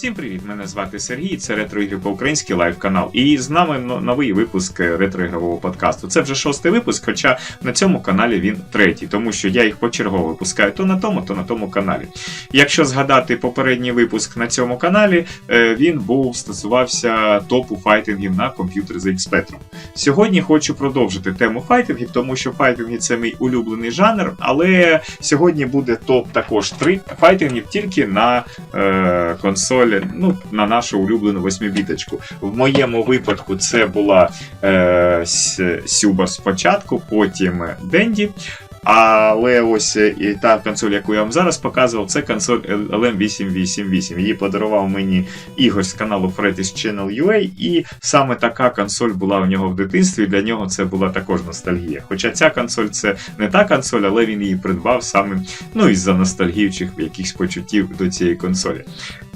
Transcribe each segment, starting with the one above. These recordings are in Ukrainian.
Всім привіт! Мене звати Сергій. Це ретроігри по-українськи лайв канал. І з нами новий випуск ретроігрового подкасту. Це вже шостий випуск, хоча на цьому каналі він третій, тому що я їх почергово випускаю то на тому, то на тому каналі. Якщо згадати попередній випуск на цьому каналі, е, він був стосувався топу файтингів на комп'ютер ZX Spectrum. Сьогодні хочу продовжити тему файтингів, тому що файтинги це мій улюблений жанр, але сьогодні буде топ також три файтингів тільки на е, консолі, ну, на нашу улюблену восьмибіточку. В моєму випадку це була е, Сюба спочатку, потім Денді. Але ось е, і та консоль, яку я вам зараз показував, це консоль LM888. Її подарував мені Ігор з каналу Freddy's Channel UA, і саме така консоль була у нього в дитинстві. Для нього це була також ностальгія. Хоча ця консоль це не та консоль, але він її придбав саме ну, із-за ностальгійчих якихось почуттів до цієї консолі.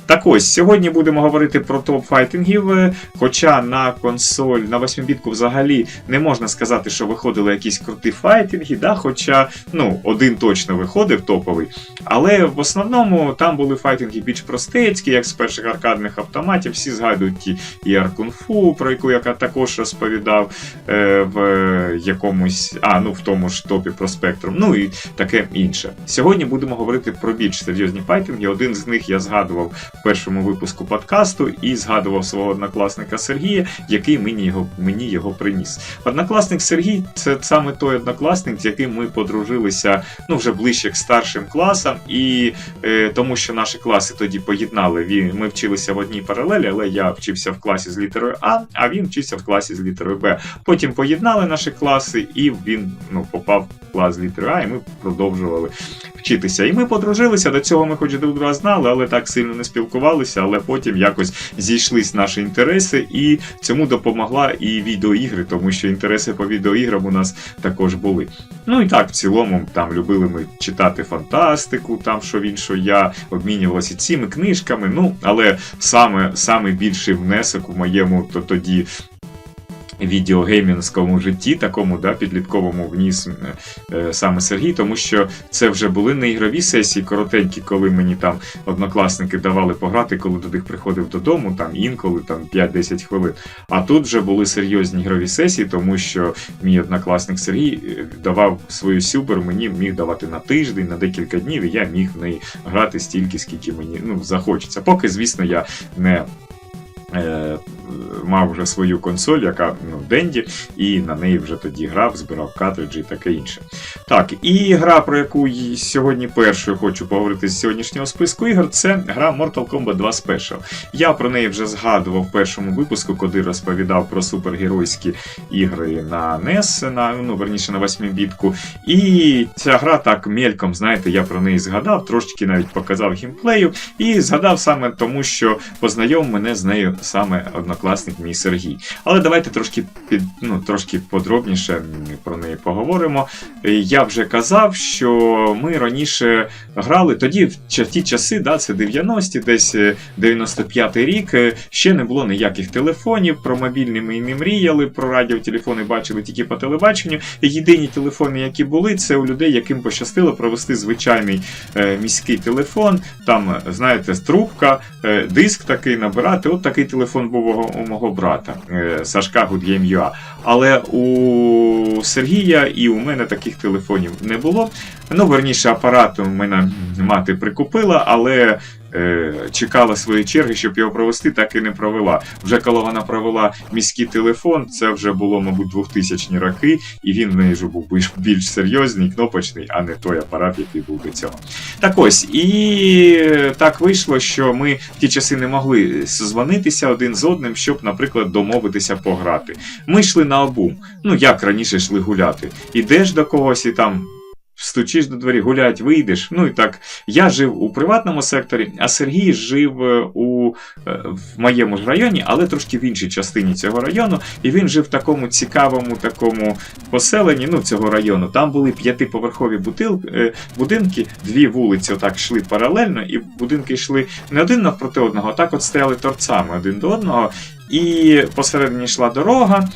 Так ось, сьогодні будемо говорити про топ файтингів. е, Хоча на консоль, на 8-бітку взагалі не можна сказати, що виходили якісь круті файтинги, да? хоча ну, один точно виходив топовий. Але в основному там були файтинги більш простецькі, як з перших аркадних автоматів. Всі згадують ті і Аркунфу, про яку я також розповідав е, в якомусь, а ну в тому ж топі про спектрум, ну і таке інше. Сьогодні будемо говорити про більш серйозні файтинги. Один з них я згадував першому випуску подкасту і згадував свого однокласника Сергія, який мені його, мені його приніс. Однокласник Сергій це саме той однокласник, з яким ми подружилися ну, вже ближче к старшим класам, і е, тому що наші класи тоді поєднали. Ми вчилися в одній паралелі, але я вчився в класі з літерою А, а він вчився в класі з літерою Б. Потім поєднали наші класи, і він ну, попав в клас з літерою А, і ми продовжували вчитися. І ми подружилися. До цього ми хоч друг друга знали, але так сильно не спілкувалися. Але потім якось зійшлись наші інтереси, і цьому допомогла і відеоігри, тому що інтереси по відеоіграм у нас також були. Ну і так, в цілому, там любили ми читати фантастику, там що він, що я обмінювалися цими книжками. Ну, але саме, саме більший внесок у моєму то тоді. Відеогеймінському житті, такому да, підлітковому вніс е, саме Сергій, тому що це вже були не ігрові сесії коротенькі, коли мені там однокласники давали пограти, коли до них приходив додому, там інколи там 5-10 хвилин. А тут вже були серйозні ігрові сесії, тому що мій однокласник Сергій е, давав свою сюпер, мені міг давати на тиждень, на декілька днів, і я міг в неї грати стільки, скільки мені ну, захочеться. Поки, звісно, я не. Е, мав вже свою консоль, яка ну, Денді, і на неї вже тоді грав, збирав картриджі і таке інше. Так, і гра, про яку сьогодні першою хочу поговорити з сьогоднішнього списку ігор, це гра Mortal Kombat 2 Special. Я про неї вже згадував в першому випуску, коли розповідав про супергеройські ігри на NES, на, ну, верніше на 8-бітку. І ця гра так мельком, знаєте, я про неї згадав, трошечки навіть показав геймплею, і згадав саме тому, що познайомив мене з нею саме однокласник мій Сергій. Але давайте трошки під ну, трошки подробніше про неї поговоримо. Е, Я вже казав, що ми раніше грали тоді, в ті часи, да, це 90-ті, десь е, 95-й рік. е, Ще не було ніяких телефонів. Про мобільні ми не мріяли, про радіотелефони бачили тільки по телебаченню. Єдині телефони, які були, це у людей, яким пощастило провести звичайний е, міський телефон. Там, е, знаєте, трубка, е, диск такий набирати. От такий телефон був у, мого брата е, Сашка Goodgame.ua. Але у Сергія і у мене таких телефонів не було. Ну, верніше, апарат мене мати прикупила, але чекала своєї черги, щоб його провести, так і не провела. Вже коли вона провела міський телефон, це вже було, мабуть, 2000 роки, і він в неї вже був більш, більш серйозний, кнопочний, а не той апарат, який був до цього. Так ось, і так вийшло, що ми в ті часи не могли созвонитися один з одним, щоб, наприклад, домовитися пограти. Ми йшли на обум. Ну, як раніше йшли гуляти. Ідеш до когось і там. Стучиш до двері, гулять, вийдеш. Ну і так. Я жив у приватному секторі, а Сергій жив е, у е, в моєму ж районі, але трошки в іншій частині цього району. І він жив в такому цікавому такому поселенні ну, цього району. Там були п'ятиповерхові е, будинки, дві вулиці отак йшли паралельно, і будинки йшли не один навпроти одного, а так от стояли торцами один до одного. І посередині йшла дорога,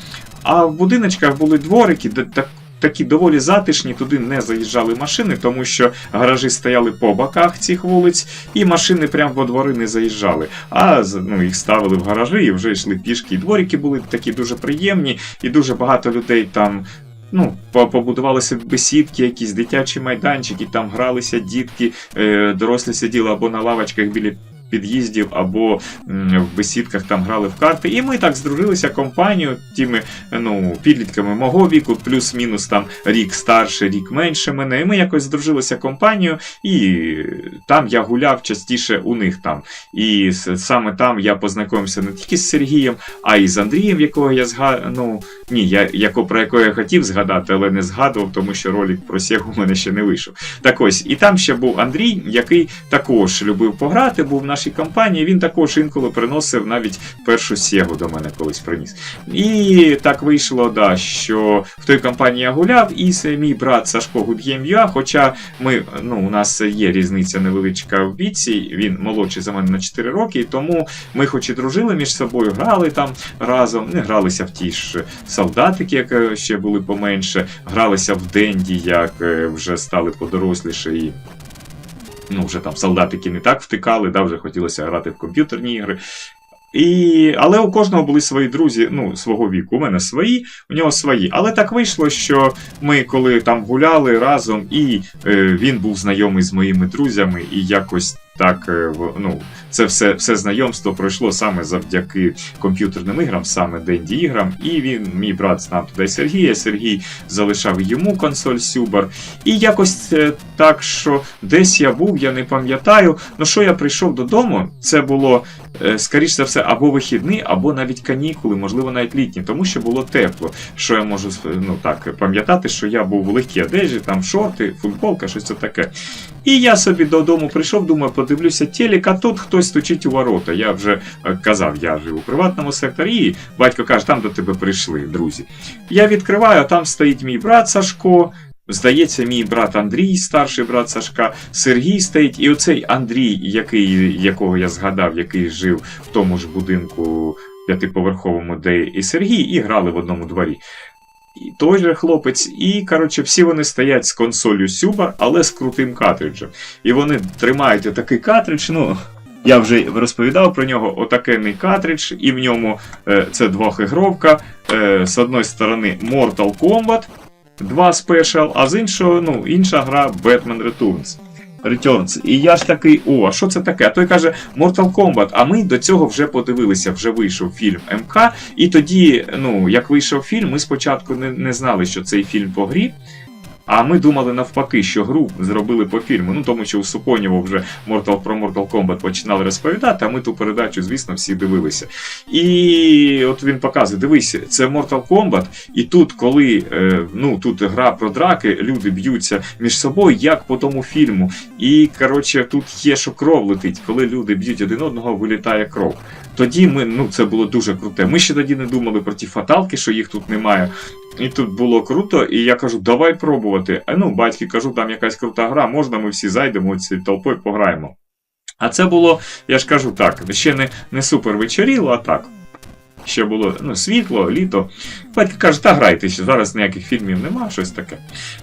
а в будиночках були дворики, де так такі доволі затишні, туди не заїжджали машини, тому що гаражі стояли по боках цих вулиць, і машини прямо во двори не заїжджали. А ну, їх ставили в гаражі і вже йшли пішки. І дворики були такі дуже приємні, і дуже багато людей там. Ну, побудувалися бесідки, якісь дитячі майданчики, там гралися дітки, е, дорослі сиділи або на лавочках біля під'їздів, або в бесідках там грали в карти. І ми так здружилися компанією, тими ну, підлітками мого віку, плюс-мінус там рік старше, рік менше мене. І ми якось здружилися компанією, і там я гуляв частіше у них там. І саме там я познайомився не тільки з Сергієм, а й з Андрієм, якого я згадав. Ну, ні, я, яко, про якого я хотів згадати, але не згадував, тому що ролик про Сєгу у мене ще не вийшов. Так ось, і там ще був Андрій, який також любив пограти, був в нашій компанії. Він також інколи приносив навіть першу Сєгу до мене колись приніс. І так вийшло, да, що в той компанії я гуляв, і мій брат Сашко Гуд'єм'я, хоча ми, ну, у нас є різниця невеличка в віці, він молодший за мене на 4 роки, тому ми хоч і дружили між собою, грали там разом, не гралися в ті ж солдатики, як е, ще були поменше, гралися в Денді, як е, вже стали подоросліше і. Ну, вже там солдатики не так втикали, да, вже хотілося грати в комп'ютерні ігри. І... Але у кожного були свої друзі, ну, свого віку. У мене свої, у нього свої. Але так вийшло, що ми коли там гуляли разом, і е, він був знайомий з моїми друзями, і якось так, е, ну, це все, все знайомство пройшло саме завдяки комп'ютерним іграм, саме Денді іграм. І він, мій брат, знав туди Сергія. Сергій залишав йому консоль Сюбар. І якось е, так, що десь я був, я не пам'ятаю. Ну що я прийшов додому, це було е, скоріш за все або вихідний, або навіть канікули, можливо, навіть літні, тому що було тепло. Що я можу ну так пам'ятати, що я був у легкій одежі, там шорти, футболка, щось таке. І я собі додому прийшов, думаю, подивлюся телек, а тут хтось стучить у ворота. Я вже е, казав, я живу у приватному секторі, і батько каже, там до тебе прийшли, друзі. Я відкриваю, а там стоїть мій брат Сашко. Здається, мій брат Андрій, старший брат Сашка, Сергій стоїть, і оцей Андрій, який, якого я згадав, який жив в тому ж будинку п'ятиповерховому, де і Сергій, і грали в одному дворі. І той же хлопець, і коротше, всі вони стоять з консолью Сюбар, але з крутим картриджем. І вони тримають отакий картридж. Ну, я вже розповідав про нього, отакий картридж, і в ньому е, це двохігровка. Е, з одної сторони Mortal Kombat 2 Special, а з іншого, ну, інша гра Batman Returns. Returns. І я ж такий, о, а що це таке? А той каже Mortal Kombat. А ми до цього вже подивилися, вже вийшов фільм МК. І тоді, ну, як вийшов фільм, ми спочатку не, не знали, що цей фільм по грі. А ми думали навпаки, що гру зробили по фільму. Ну тому що у Супонєво вже Mortal, про Mortal Kombat починали розповідати, а ми ту передачу, звісно, всі дивилися. І от він показує: дивись, це Mortal Kombat, і тут, коли е, ну тут гра про драки, люди б'ються між собою, як по тому фільму. І коротше, тут є, що кров летить. Коли люди б'ють один одного, вилітає кров. Тоді ми, ну це було дуже круте. Ми ще тоді не думали про ті фаталки, що їх тут немає. І тут було круто, і я кажу, давай пробувати. А ну, батьки кажу, там якась крута гра, можна, ми всі зайдемо цією толпою пограємо. А це було, я ж кажу так, ще не, не супер вечеріло, а так. Ще було ну, світло, літо. Батько каже, та грайте ще, зараз ніяких фільмів нема, щось таке.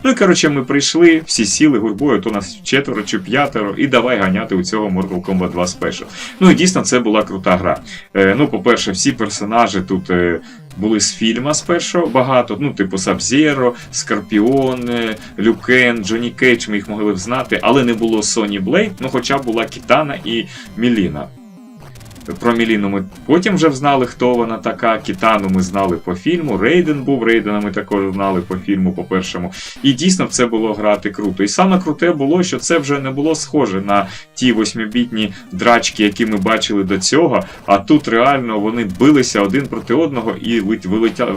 Ну і коротше, ми прийшли, всі сіли гурбою, то нас четверо чи п'ятеро, і давай ганяти у цього Mortal Kombat 2 Special. Ну і дійсно це була крута гра. Е, ну, по-перше, всі персонажі тут. Е, були з фільма спершу багато, ну, типу Сабзєро, Скорпіон, е, Люкен, Джонні Кейдж, ми їх могли б знати, але не було Соні Блейд, ну хоча була Кітана і Міліна. Про Міліну ми потім вже знали, хто вона така. Кітану ми знали по фільму. Рейден був, Рейдена ми також знали по фільму, по першому. І дійсно це було грати круто. І саме круте було, що це вже не було схоже на ті восьмибітні драчки, які ми бачили до цього. А тут реально вони билися один проти одного і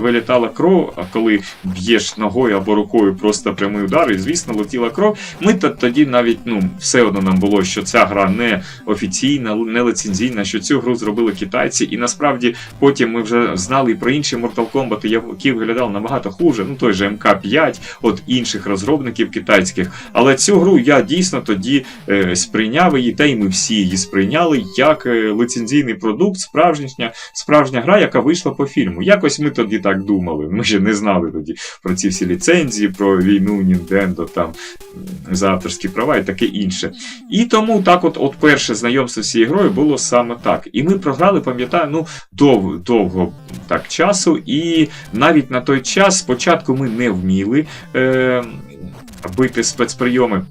вилітала кров. А коли б'єш ногою або рукою просто прямий удар, і звісно, летіла кров. Ми то- тоді навіть ну все одно нам було, що ця гра не офіційна, не лицензійна, що цю гру зробили китайці, і насправді потім ми вже знали і про інші Mortal Kombat, які виглядали набагато хуже. Ну той же МК5, от інших розробників китайських. Але цю гру я дійсно тоді е, сприйняв її, та й ми всі її сприйняли як е, лицензійний продукт, справжня, справжня гра, яка вийшла по фільму. Якось ми тоді так думали. Ми ще не знали тоді про ці всі ліцензії, про війну Nintendo, там за авторські права і таке інше. І тому так, от, от перше знайомство з цією грою було саме так. І ми програли, пам'ятаю, ну довго, довго так часу, і навіть на той час спочатку ми не вміли е, бити спецприйоми.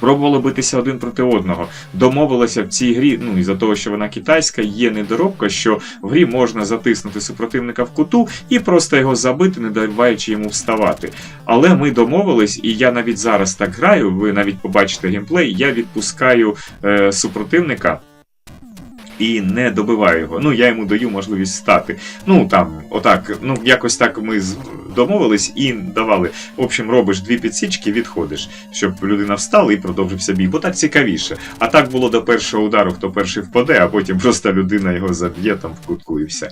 Пробували битися один проти одного. Домовилися в цій грі, ну із-за того, що вона китайська, є недоробка, що в грі можна затиснути супротивника в куту і просто його забити, не даваючи йому вставати. Але ми домовились, і я навіть зараз так граю. Ви навіть побачите геймплей, я відпускаю е, супротивника. І не добиваю його. Ну, я йому даю можливість стати. Ну там, отак, ну якось так ми домовились і давали. В общем, робиш дві підсічки, відходиш, щоб людина встала і продовжився бій. Бо так цікавіше. А так було до першого удару, хто перший впаде, а потім просто людина його заб'є там в кутку і все.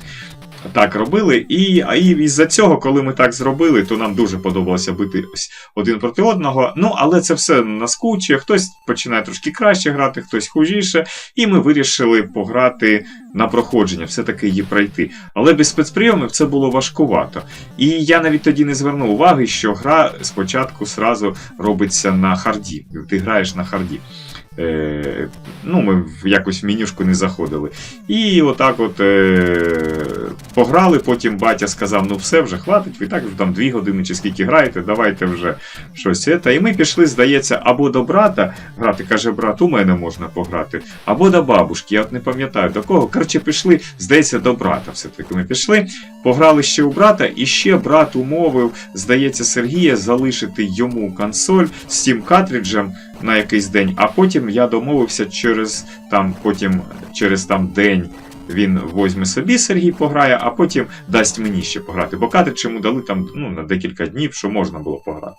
Так робили, і а і із-за цього, коли ми так зробили, то нам дуже подобалося бити один проти одного. Ну, але це все наскучує. Хтось починає трошки краще грати, хтось хужіше, і ми вирішили пограти на проходження, все-таки її пройти. Але без спецприйомів це було важкувато. І я навіть тоді не звернув уваги, що гра спочатку сразу робиться на харді. Ти граєш на харді. Е, ну, Ми в менюшку не заходили. І отак от е, пограли, потім батя сказав: ну все, вже хватить, ви так вже там дві години чи скільки граєте, давайте вже щось. Це. І ми пішли, здається, або до брата грати, каже, брат, у мене можна пограти, або до бабушки, я от не пам'ятаю до кого. Коротше, пішли, здається, до брата. Все-таки ми пішли, пограли ще у брата, і ще брат умовив, здається, Сергія залишити йому консоль з цим картриджем на якийсь день, а потім я домовився через там, потім через там день. Він возьме собі Сергій пограє, а потім дасть мені ще пограти. Бо кадрич йому дали там ну, на декілька днів, що можна було пограти.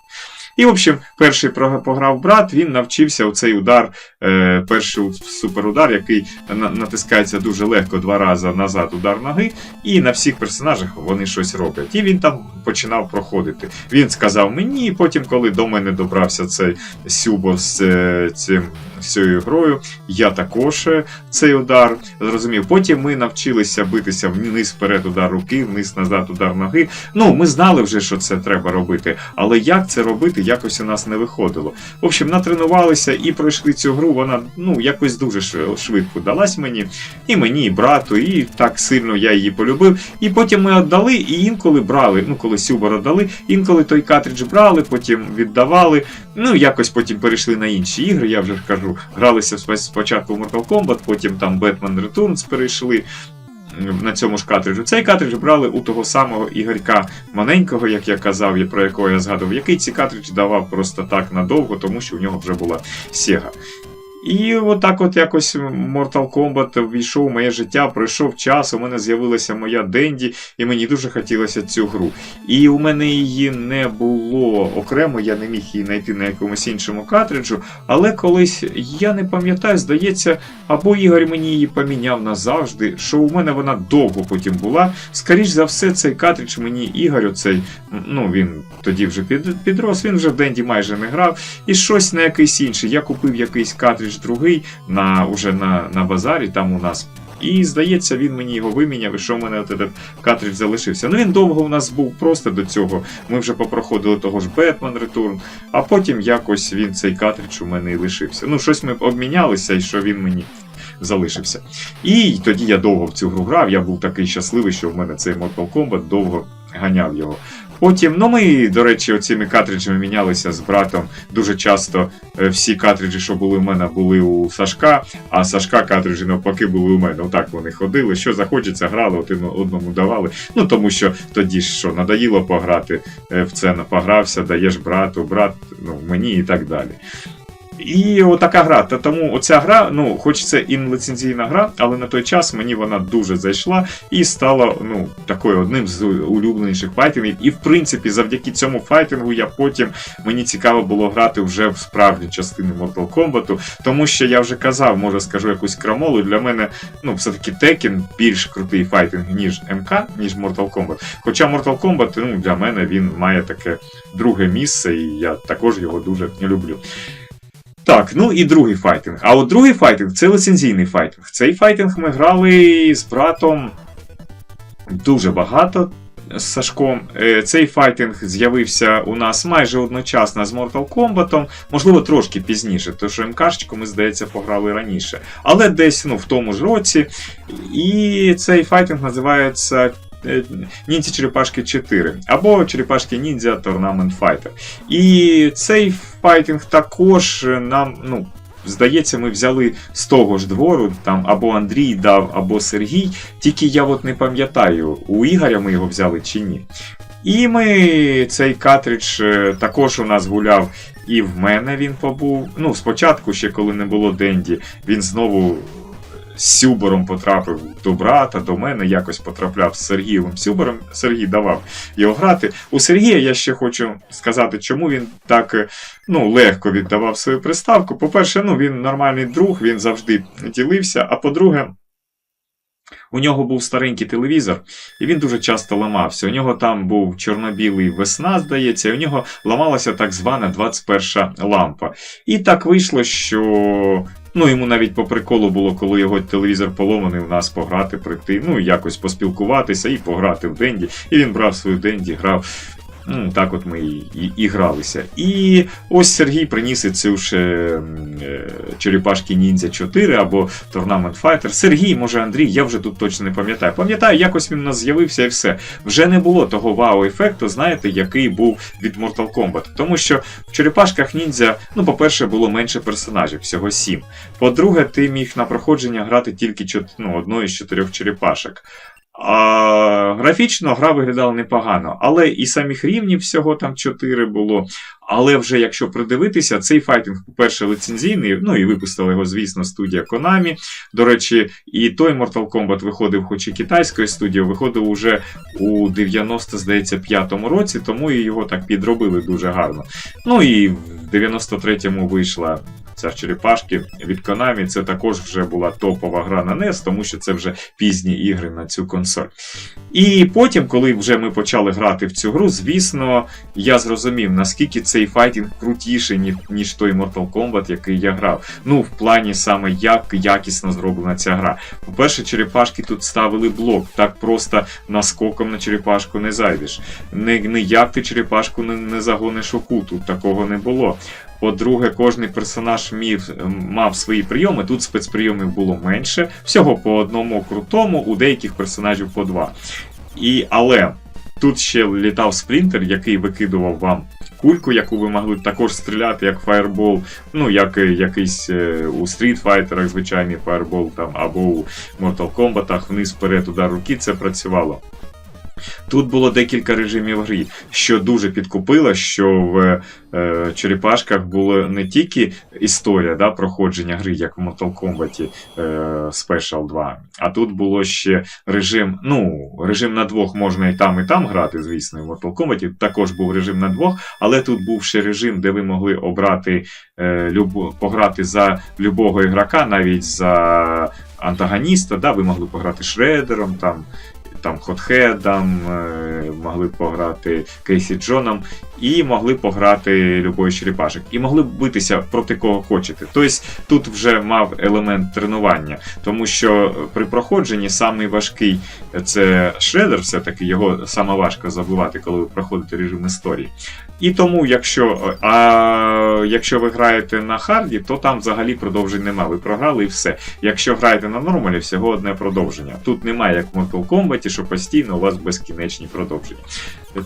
І, в общем, перший пограв брат, він навчився у цей удар, е, перший суперудар, який натискається дуже легко два рази назад удар ноги, і на всіх персонажах вони щось роблять. І він там починав проходити. Він сказав мені, і потім, коли до мене добрався цей Сюбо з е, цим цією грою, я також е, цей удар зрозумів. Потім ми навчилися битися вниз вперед удар руки, вниз назад удар ноги. Ну, ми знали вже, що це треба робити, але як це робити, якось у нас не виходило. В общем, натренувалися і пройшли цю гру. Вона ну якось дуже швидко далась мені, і мені, і брату, і так сильно я її полюбив. І потім ми віддали, і інколи брали. Ну, коли Сюбар віддали, інколи той картридж брали, потім віддавали. Ну, якось потім перейшли на інші ігри. Я вже кажу, гралися спочатку в Mortal Kombat, потім там Batman Returns перейшли на цьому ж картриджу. Цей картридж брали у того самого Ігорька маленького, як я казав, про якого я згадував, який ці картридж давав просто так надовго, тому що у нього вже була Sega. І отак от якось Mortal Kombat війшов в моє життя, пройшов час, у мене з'явилася моя Денді, і мені дуже хотілося цю гру. І у мене її не було окремо, я не міг її знайти на якомусь іншому картриджу. Але колись я не пам'ятаю, здається, або Ігор мені її поміняв назавжди, що у мене вона довго потім була. Скоріш за все, цей картридж мені Ігор, оцей, ну він тоді вже підрос, він вже в Денді майже не грав. І щось на якийсь інший. Я купив якийсь картридж картридж другий на, уже на на базарі там у нас. І здається, він мені його виміняв, і що в мене от картридж залишився. Ну він довго у нас був просто до цього. Ми вже попроходили того ж Batman Return, а потім якось він цей картридж у мене і лишився. Ну, щось ми обмінялися, і що він мені залишився. І тоді я довго в цю гру грав. Я був такий щасливий, що в мене цей Mortal Kombat довго ганяв його. Потім, ну ми, до речі, оціми картриджами мінялися з братом. Дуже часто е, всі картриджі, що були у мене, були у Сашка, а Сашка картриджі навпаки були у мене. Отак вони ходили. Що захочеться, грали, один одному давали. Ну тому що тоді ж що надоїло пограти е, в це, погрався, даєш брату, брат, ну мені і так далі. І отака гра. Та тому оця гра, ну, хоч це і лицензійна гра, але на той час мені вона дуже зайшла і стала ну, такою одним з улюбленіших файтингів. І в принципі, завдяки цьому файтингу я потім мені цікаво було грати вже в справжні частини Mortal Kombat, тому що я вже казав, може скажу якусь крамолу. Для мене ну, все-таки Tekken більш крутий файтинг, ніж МК, ніж Mortal Kombat. Хоча Mortal Kombat, ну, для мене він має таке друге місце, і я також його дуже люблю. Так, ну і другий файтинг. А от другий файтинг це лицензійний файтинг. Цей файтинг ми грали з братом дуже багато. З Сашком Е, цей файтинг з'явився у нас майже одночасно з Mortal Kombat, можливо, трошки пізніше, тому що МКшечку ми, здається, пограли раніше. Але десь ну, в тому ж році. І цей файтинг називається Ніндзя Черепашки 4 або Черепашки Ніндзя Tournament Fighter. І цей файтинг також нам, ну. Здається, ми взяли з того ж двору, там або Андрій дав, або Сергій. Тільки я от не пам'ятаю, у Ігоря ми його взяли чи ні. І ми цей картридж е, також у нас гуляв, і в мене він побув. Ну, спочатку, ще коли не було Денді, він знову Сюбором потрапив до брата, до мене якось потрапляв з Сергієвим Сюбором. Сергій давав його грати. У Сергія я ще хочу сказати, чому він так е, ну, легко віддавав свою приставку. По-перше, ну, він нормальний друг, він завжди ділився. А по-друге, у нього був старенький телевізор, і він дуже часто ламався. У нього там був чорно-білий весна, здається, і у нього ламалася так звана 21 лампа. І так вийшло, що ну, йому навіть по приколу було, коли його телевізор поломаний, у нас пограти, прийти, ну, якось поспілкуватися і пограти в Денді. І він брав свою Денді, грав. Ну, так от ми і, і, гралися. І ось Сергій приніс цю ще е, Черепашки Ніндзя 4 або Tournament Fighter. Сергій, може Андрій, я вже тут точно не пам'ятаю. Пам'ятаю, якось він у нас з'явився і все. Вже не було того вау-ефекту, знаєте, який був від Mortal Kombat. Тому що в Черепашках Ніндзя, ну, по-перше, було менше персонажів, всього 7. По-друге, ти міг на проходження грати тільки ну, одної з чотирьох черепашок. А, Графічно гра виглядала непогано, але і самих рівнів всього там 4 було. Але вже якщо придивитися, цей файтинг, по-перше, лицензійний, ну і випустила його, звісно, студія Konami. До речі, і той Mortal Kombat виходив, хоч і китайською студією, виходив уже у 90, здається, 5-му році, тому і його так підробили дуже гарно. Ну і в 93-му вийшла ця черепашки від Konami. Це також вже була топова гра на NES, тому що це вже пізні ігри на цю консоль. І потім, коли вже ми почали грати в цю гру, звісно, я зрозумів, наскільки цей файтінг крутіший, ніж той Mortal Kombat, який я грав. Ну, в плані саме як якісно зроблена ця гра. По-перше, черепашки тут ставили блок, так просто наскоком на черепашку не зайдеш. Не, не як ти черепашку не, не загониш у кут, тут такого не було. По-друге, кожний персонаж мів, мав свої прийоми. Тут спецприйомів було менше, всього по одному крутому, у деяких персонажів по два. І, Але тут ще літав спринтер, який викидував вам кульку, яку ви могли також стріляти, як фаєрбол, ну, як якийсь е, у стрітфайтерах, звичайний фаєрбол, там, або у Mortal Kombat вниз вперед удар руки це працювало. Тут було декілька режимів гри, що дуже підкупило, що в е, черепашках була не тільки історія да, проходження гри, як в Mortal Kombat е, Special 2, а тут було ще режим. Ну, режим на двох можна і там, і там грати, звісно, в Mortal Kombat також був режим на двох, але тут був ще режим, де ви могли обрати е, любо, пограти за любого ігрока, навіть за антагоніста. Да, Ви могли пограти Шредером. там там Хотхедом, могли б пограти Кейсі Джоном, і могли пограти любої черепашок. І могли б битися проти кого хочете. Тобто тут вже мав елемент тренування, тому що при проходженні самий важкий це шредер, все-таки його саме важко забувати, коли ви проходите режим історії. І тому, якщо а, якщо ви граєте на харді, то там взагалі продовжень немає. Ви програли і все. Якщо граєте на нормалі, всього одне продовження. Тут немає як в Mortal Kombat, що постійно у вас безкінечні продовження.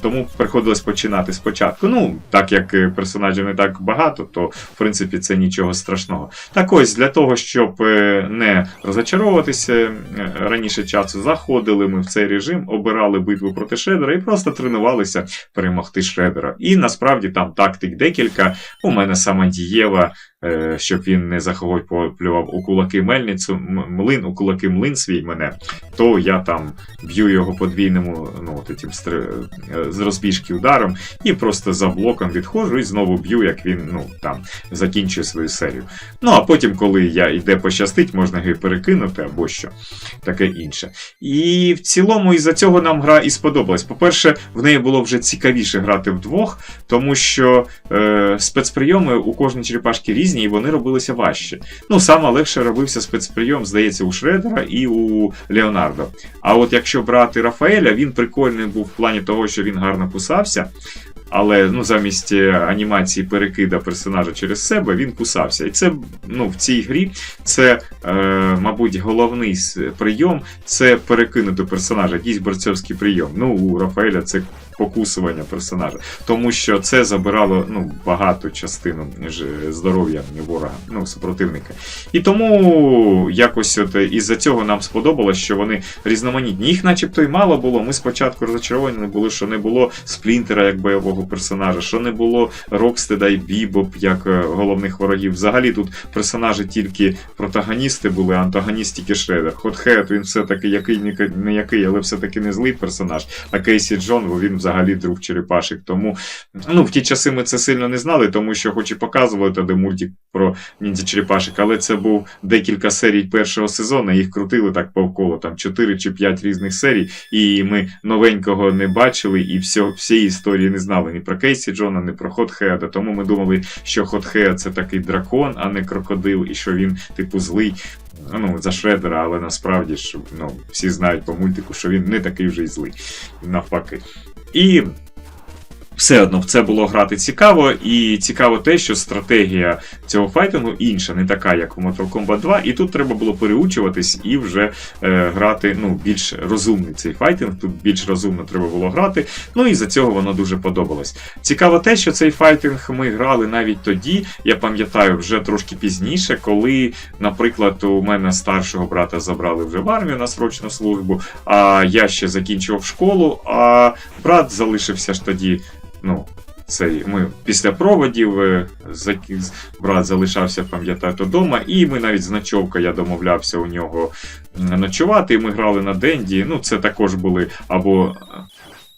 Тому приходилось починати спочатку. Ну, так як персонажів не так багато, то в принципі це нічого страшного. Так ось для того, щоб е, не розочаровуватися е, раніше часу, заходили ми в цей режим, обирали битву проти Шредера і просто тренувалися перемогти Шредера. І насправді там тактик декілька. У мене сама дієва щоб він не захоплював у кулаки мельницю, млин, у кулаки млин свій мене, то я там б'ю його подвійному ну, от, е, з розбіжки ударом і просто за блоком відходжу і знову б'ю, як він ну, там, закінчує свою серію. Ну, а потім, коли я йде пощастить, можна його перекинути або що, таке інше. І в цілому, із-за цього нам гра і сподобалась. По-перше, в неї було вже цікавіше грати вдвох, тому що е, спецприйоми у кожної черепашки різні, і вони робилися важче. Ну, саме легше робився спецприйом, здається, у Шредера і у Леонардо. А от якщо брати Рафаеля, він прикольний був в плані того, що він гарно кусався. Але ну, замість е, анімації перекида персонажа через себе він кусався. І це ну, в цій грі це, е, мабуть, головний прийом це перекинути персонажа, якийсь борцовський прийом. Ну, у Рафаеля це покусування персонажа, тому що це забирало ну, багату частину здоров'я ворога, ну, супротивника. І тому якось от е, із-за цього нам сподобалось, що вони різноманітні. Їх начебто й мало було. Ми спочатку розочаровані були, що не було сплінтера як бойового персонажа, що не було Рокстеда і Бібоп як е, головних ворогів. Взагалі тут персонажі тільки протагоністи були, антагоніст тільки Шредер. Хотхет, він все-таки який не який, але все-таки не злий персонаж. А Кейсі Джон, він взагалі друг черепашек. Тому ну, в ті часи ми це сильно не знали, тому що хоч і показували тоді мультик про ніндзя черепашек, але це був декілька серій першого сезону, їх крутили так повколо, там 4 чи 5 різних серій, і ми новенького не бачили, і все, всі історії не знали ні про Кейсі Джона, ні про Хотхеда. Тому ми думали, що Хотхед це такий дракон, а не крокодил, і що він, типу, злий. Ну, за Шредера, але насправді ж ну, всі знають по мультику, що він не такий вже й злий. Навпаки. І все одно в це було грати цікаво, і цікаво те, що стратегія цього файтингу інша, не така, як у Mortal Kombat 2, і тут треба було переучуватись і вже е, грати ну, більш розумний цей файтинг. Тут більш розумно треба було грати. Ну і за цього воно дуже подобалось. Цікаво те, що цей файтинг ми грали навіть тоді, я пам'ятаю, вже трошки пізніше, коли, наприклад, у мене старшого брата забрали вже в армію на срочну службу, а я ще закінчував школу, а брат залишився ж тоді. Ну, цей, ми після проводів е, брат залишався, пам'ятаю, вдома, і ми навіть з ночовка я домовлявся у нього ночувати, і ми грали на Денді. Ну, це також були або. е,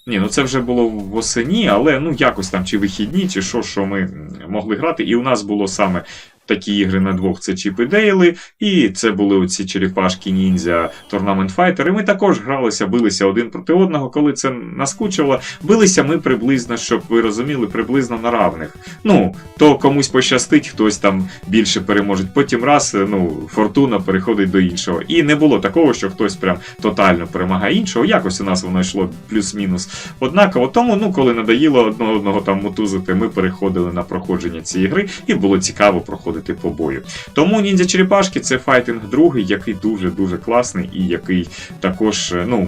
Ні, ну це вже було восені, але ну якось там чи вихідні, чи що, що ми могли грати. І у нас було саме такі ігри на двох: це Чіп і Дейли, і це були оці черепашки ніндзя Tournament Fighter. І ми також гралися, билися один проти одного. Коли це наскучило, билися ми приблизно, щоб ви розуміли, приблизно на равних. Ну, то комусь пощастить, хтось там більше переможе. Потім раз, е, ну, фортуна переходить до іншого. І не було такого, що хтось прям тотально перемагає іншого. Якось у нас воно йшло плюс-мінус однаково. Тому, ну, коли надоїло одного одного там мотузити, ми переходили на проходження цієї гри, і було цікаво проходити по бою. Тому ніндзя черепашки це файтинг другий, який дуже-дуже класний, і який також, е, ну,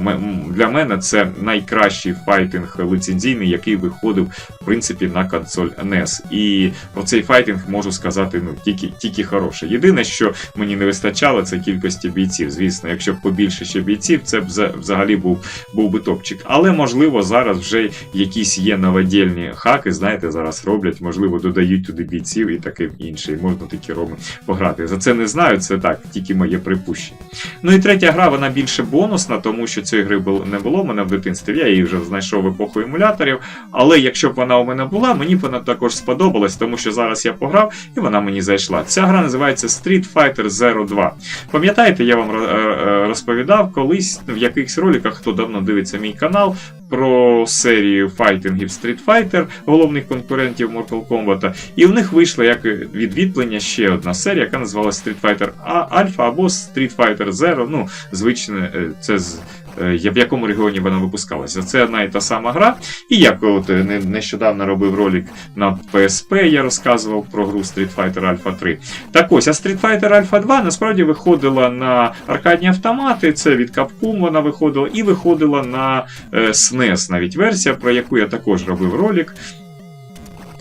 для мене це найкращий файтинг лицензійний, який виходив, в принципі, на консоль NES. І про цей файтинг можу сказати ну, тільки, тільки хороше. Єдине, що мені не вистачало, це кількості бійців. Звісно, якщо б побільше ще бійців, це б взагалі був, був би топчик. Але можливо зараз вже якісь є новодільні хаки, знаєте, зараз роблять, можливо, додають туди бійців і таке інше. Можна такі роми пограти. За це не знаю, це так, тільки моє припущення. Ну і третя гра, вона більше бонусна, тому що цієї гри не було в мене в дитинстві. Я її вже знайшов в епоху емуляторів. Але якщо б вона у мене була, мені б вона також сподобалась, тому що зараз я пограв і вона мені зайшла. Ця гра називається Street Fighter Zero 2. Пам'ятаєте, я вам е, е, розповідав колись в якихось роликах, хто давно дивиться мій канал, про серію файтингів Street Fighter, головних конкурентів Mortal Kombat. І в них вийшла як відвітлення ще одна серія, яка називалася Street Fighter Alpha або Street Fighter Zero. Ну, звичне, е, це з. Е, В якому регіоні вона випускалася? Це одна і та сама гра. І я от е, нещодавно робив ролик на PSP, я розказував про гру Street Fighter Alpha 3. Так ось, а Street Fighter Alpha 2 насправді виходила на аркадні автомати, це від Capcom вона виходила, і виходила на е, SNES навіть версія, про яку я також робив ролик.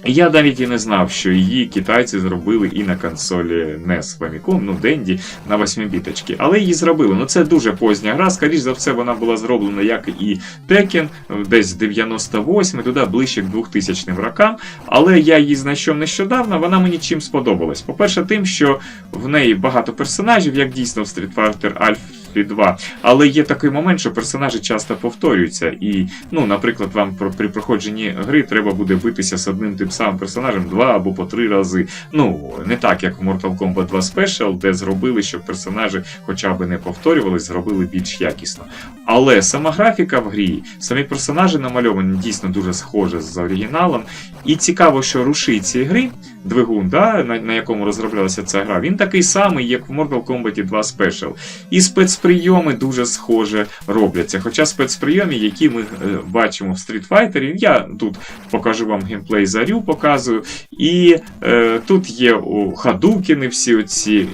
Я навіть і не знав, що її китайці зробили і на консолі NES Famicom, ну Денді на 8 біточки. Але її зробили. Ну це дуже позня гра. Скоріш за все, вона була зроблена як і Tekken, десь 98, туди ближче к 2000 рокам. Але я її знайшов нещодавно. Вона мені чим сподобалась. По-перше, тим, що в неї багато персонажів, як дійсно в Street Fighter Alpha 2. Але є такий момент, що персонажі часто повторюються, і, ну, наприклад, вам при проходженні гри треба буде битися з одним тим самим персонажем два або по три рази. Ну, не так, як в Mortal Kombat 2 Special, де зробили, щоб персонажі хоча б не повторювались, зробили більш якісно. Але сама графіка в грі, самі персонажі намальовані дійсно дуже схожі з оригіналом. І цікаво, що рушій цієї гри, двигун, да, на, на якому розроблялася ця гра, він такий самий, як в Mortal Kombat 2 Special. І спецприйоми дуже схоже робляться. Хоча спецприйоми, які ми е, бачимо в Street Fighter, я тут покажу вам геймплей зарю, показую. І е, тут є у хадукіни, всі оці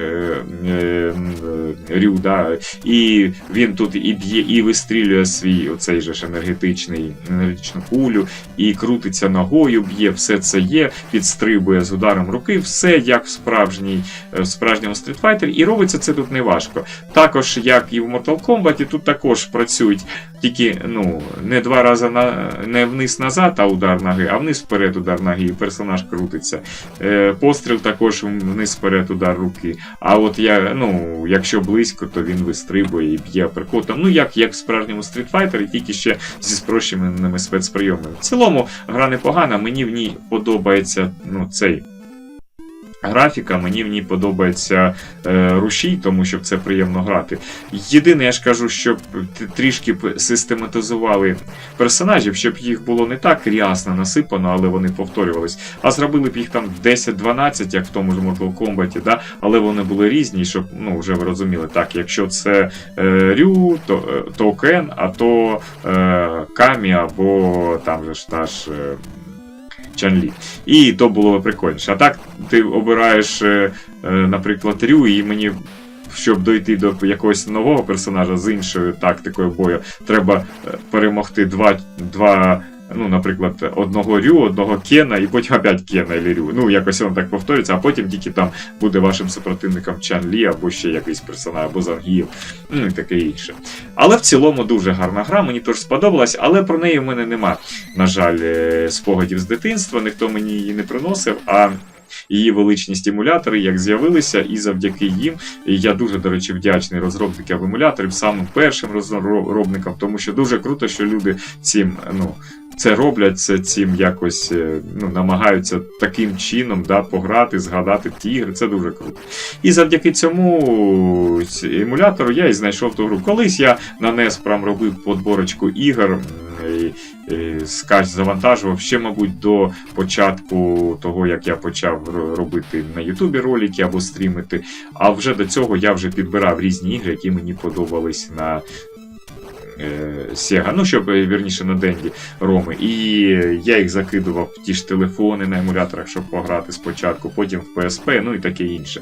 е, е, Рю, да, і він тут і б'є, і вистрілює свій оцей же ж енергетичний енергетичну кулю, і крутиться ногою, б'є, все це є, підстрибує з ударом руки, все як в справжній, е, в справжньому Fighter, і робиться це тут неважко. Також, як і в Mortal Kombat, тут також працюють тільки ну, не два рази на не вниз назад, а удар ноги, а вниз вперед удар ноги, і персонаж крутиться. Е, постріл також вниз вперед удар руки. А от я, ну, якщо близько, то він вистрибує і б'є апперкотом. Ну, як, як в справжньому Street Fighter, тільки ще зі спрощеними спецприйомами. В цілому, гра непогана, мені в ній подобається ну, цей. Графіка, мені в ній подобається е, рушій, тому що це приємно грати. Єдине, я ж кажу, щоб трішки систематизували персонажів, щоб їх було не так рясно насипано, але вони повторювались. А зробили б їх там 10-12, як в тому ж Mortal Kombat, да? але вони були різні, щоб ну, вже ви розуміли, так, якщо це е, Рю, то, е, то Кен, а то е, Камі, або там же ж ж. Е, Чанлі. І то було прикольніше. А так ти обираєш, е, е, наприклад, Рю, і мені. Щоб дойти до якогось нового персонажа з іншою тактикою бою, треба е, перемогти два, два ну, наприклад, одного Рю, одного Кена, і потім опять Кена і Рю. Ну, якось воно так повторюється, а потім тільки там буде вашим супротивником Чан Лі або ще якийсь персонаж, або Зангів, ну і таке інше. Але в цілому дуже гарна гра, мені теж сподобалась, але про неї в мене нема, на жаль, е, спогадів з дитинства, ніхто мені її не приносив. а Її величні стимулятори, як з'явилися, і завдяки їм я дуже, до речі, вдячний розробникам емуляторів, самим першим розробникам, тому що дуже круто, що люди цим ну, це роблять, це цим якось е, ну, намагаються таким чином да, пограти, згадати ті ігри. Це дуже круто. І завдяки цьому емулятору я і знайшов ту гру. Колись я на NES прям робив подборочку ігор. І, і, скач завантажував ще, мабуть, до початку того, як я почав робити на Ютубі ролики або стрімити. А вже до цього я вже підбирав різні ігри, які мені подобались на е, Sega, ну, щоб е, вірніше на Денді Роми. І я їх закидував в ті ж телефони на емуляторах, щоб пограти спочатку, потім в PSP, ну і таке інше.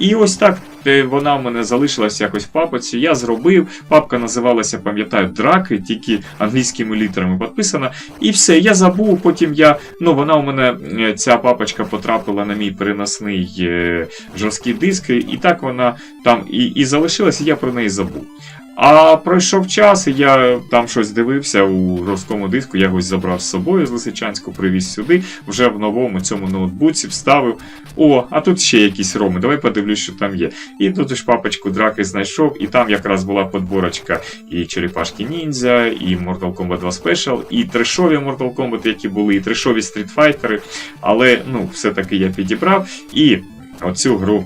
І ось так е, вона в мене залишилась якось в папці. Я зробив. Папка називалася, пам'ятаю, Драки, тільки англійськими літерами підписана. І все, я забув. Потім я. Ну, вона у мене е, ця папочка потрапила на мій переносний е, жорсткий диск, і так вона там і, і залишилась, і я про неї забув. А пройшов час, і я там щось дивився у жорсткому диску, я його забрав з собою з Лисичанську, привіз сюди, вже в новому цьому ноутбуці вставив. О, а тут ще якісь роми, давай подивлюсь, що там є. І тут ж папочку драки знайшов, і там якраз була подборочка і Черепашки Ніндзя, і Mortal Kombat 2 Special, і трешові Mortal Kombat, які були, і трешові Fighter, але ну, все-таки я підібрав. І оцю гру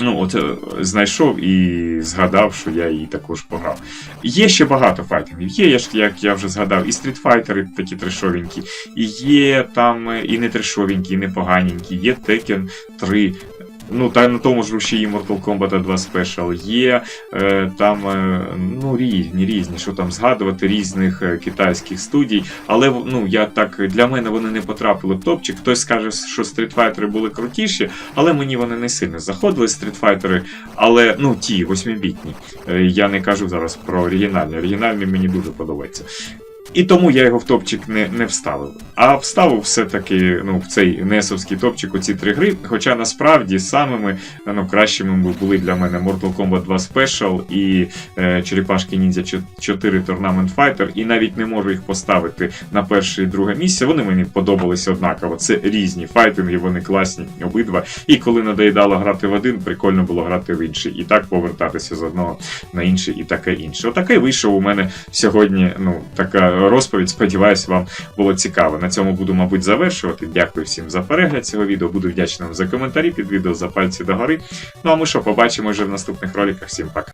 ну, от знайшов і згадав, що я її також пограв. Є ще багато файтингів. Є, як я вже згадав, і стрітфайтери такі трешовенькі, і є там е, і не трешовенькі, і не поганенькі, є Tekken 3. Ну, та на тому ж рушії Mortal Kombat 2 Special є е, там е, ну, різні, різні, що там згадувати різних е, китайських студій. Але ну, я так для мене вони не потрапили в топчик. Хтось скаже, що стрітфайтери були крутіші, але мені вони не сильно заходили стрітфайтери. Але ну ті восьмибітні. Е, Я не кажу зараз про оригінальні. Оригінальні мені дуже подобаються. І тому я його в топчик не, не вставив. А вставив все-таки ну, в цей несовський топчик оці три гри. Хоча насправді самими ну, кращими були для мене Mortal Kombat 2 Special і е, Черепашки Ninja 4 Tournament Fighter, і навіть не можу їх поставити на перше і друге місце. Вони мені подобалися однаково. Це різні файтинги, вони класні обидва. І коли надоїдало грати в один, прикольно було грати в інший. І так повертатися з одного на інший і таке інше. Отакий вийшов у мене сьогодні. Ну, така розповідь. Сподіваюсь, вам було цікаво. На цьому буду, мабуть, завершувати. Дякую всім за перегляд цього відео. Буду вдячним за коментарі під відео, за пальці догори. Ну а ми що, побачимо вже в наступних роликах. Всім пока.